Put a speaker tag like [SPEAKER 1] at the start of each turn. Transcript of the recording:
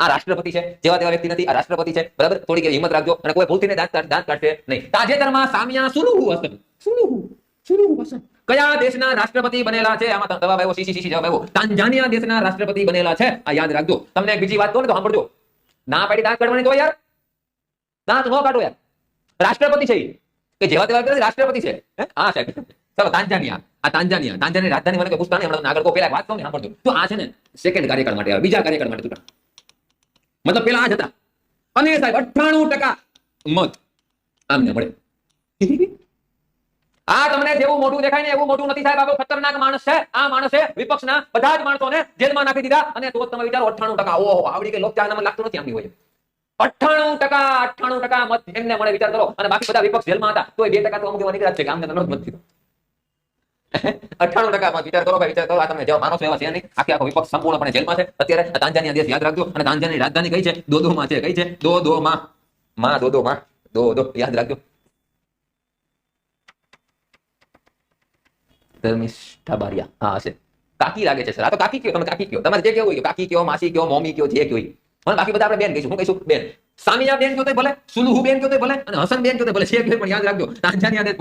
[SPEAKER 1] આ રાષ્ટ્રપતિ છે, જેવા તેવા વ્યક્તિ નથી, આ રાષ્ટ્રપતિ છે, બરાબર? થોડીક હિંમત રાખજો અને કોઈ ભૂલથી દાંત કાઢશે નહીં. તાજેતરમાં સામિયા સુલુહુ હસન? કયા દેશના રાષ્ટ્રપતિ બનેલા છે? આમાં જવાબ આવ્યો સીસી સીસી જવાબ આવ્યો. તાંજાનિયા દેશના રાષ્ટ્રપતિ બનેલા છે. આ યાદ રાખજો. તમને એક બીજી વાત કહું ને તો સાંભળજો. ના પાડી દાંત કાઢવાની તો યાર. દાંત ન કાઢો યાર. રાષ્ટ્રપતિ છે કે જેવા તેવા રાષ્ટ્રપતિ છે. હે? સાહેબ. ચલો, તાંજાનિયા. આ તાંજાનિયા. તાંજાનિયા રાજધાની મને પૂછતા નહીં હમણાં આગળ પેલા વાત કહું ને, સાંભળજો. તો આ છે ને સેકન્ડ કાર્યકાળ માટે બીજા કાર્યકાળ માટે મતલબ પેલા આ જ હતા. અને સાહેબ અઠ્ઠાણું ટકા મત આમને મળે. આ તમને જેવું મોટું દેખાય ને એવું મોટું નથી સાહેબ. આ ખતરનાક માણસ છે. આ માણસે વિપક્ષના બધા જ માણસોને જેલમાં નાખી દીધા. અને તો તમે વિચારો અઠ્ઠાણું ટકા, ઓહો આવડી કઈ લોકચાહના મને લાગતું નથી આમની હોય અઠ્ઠાણું ટકા અઠ્ઠાણું ટકા મત એમને મળે, વિચાર કરો. અને બાકી બધા વિપક્ષ જેલમાં હતા. તો બે ટકા તો અમુક એવા નીકળ્યા છે કે આમને તો નહોતું મત દીધું અઠ્ઠાણું ટકા વિચાર કરો ભાઈ, વિચાર કરો. આ તમે જવાબ માનો છો, એવા છે નહીં. આખી આખો વિપક્ષ સંપૂર્ણપણે જેલમાં છે. અત્યારે તાંજાની દેશ યાદ રાખજો. અને તાંજાની રાજધાની કઈ છે? દોદોમાં છે. કઈ છે? દોદોમાં. માં દો દો યાદ રાખજો. ધર્મિષ્ઠા બારિયા. હા છે કાકી લાગે છે, સર. આ તો કાકી કયો? તમે કાકી કયો? તમારે જે કેવું કાકી કયો, માસી કયો, મોમી કયો, જે કયો પણ બાકી બધા આપણે બેન કહીશું. હું કહીશું? બેન. સામિયા બેન કયો ભલે, સુલુહુ બેન કયો ભલે, અને હસન બેન કયો ભલે છે પણ યાદ રાખજો. તાંજાની દેશ